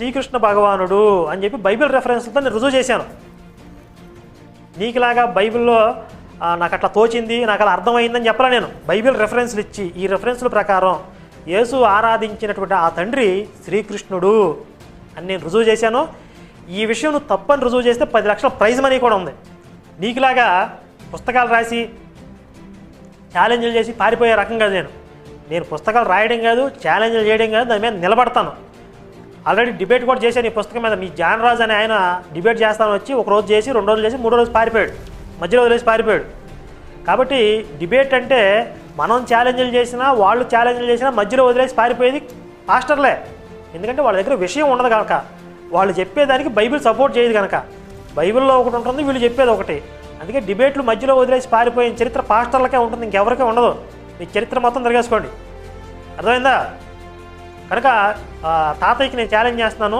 శ్రీకృష్ణ భగవానుడు అని చెప్పి బైబిల్ రెఫరెన్స్తో నేను రుజువు చేశాను. నీకులాగా బైబిల్లో నాకు అట్లా తోచింది నాకు అలా అర్థమైందని చెప్పలే నేను. బైబిల్ రెఫరెన్స్లు ఇచ్చి ఈ రెఫరెన్స్ల ప్రకారం యేసు ఆరాధించినటువంటి ఆ తండ్రి శ్రీకృష్ణుడు అని నేను రుజువు చేశాను. ఈ విషయం నువ్వు తప్పని రుజువు చేస్తే పది లక్షల ప్రైజ్ మనీ కూడా ఉంది. నీకులాగా పుస్తకాలు రాసి ఛాలెంజ్లు చేసి పారిపోయే రకం కాదు నేను. నేను పుస్తకాలు రాయడం కాదు ఛాలెంజ్లు చేయడం కాదు దాని మీద నిలబడతాను. ఆల్రెడీ డిబేట్ కూడా చేశాను ఈ పుస్తకం మీద. మీ జాన్ రాజ్ అని ఆయన డిబేట్ చేస్తాను వచ్చి ఒక రోజు చేసి రెండు రోజులు చేసి మూడో రోజు పారిపోయాడు. మధ్యలో వదిలేసి పారిపోయాడు. కాబట్టి డిబేట్ అంటే మనం ఛాలెంజ్లు చేసినా వాళ్ళు ఛాలెంజ్లు చేసినా మధ్యలో వదిలేసి పారిపోయేది పాస్టర్లే. ఎందుకంటే వాళ్ళ దగ్గర విషయం ఉండదు కనుక. వాళ్ళు చెప్పేదానికి బైబిల్ సపోర్ట్ చేయదు కనుక. బైబిల్లో ఒకటి ఉంటుంది వీళ్ళు చెప్పేది ఒకటి. అందుకే డిబేట్లు మధ్యలో వదిలేసి పారిపోయిన చరిత్ర పాస్టర్లకే ఉంటుంది ఇంకెవరికే ఉండదు. మీ చరిత్ర మొత్తం తిరగేసుకోండి. అర్థమైందా? కనుక తాతయ్యకి నేను ఛాలెంజ్ చేస్తున్నాను.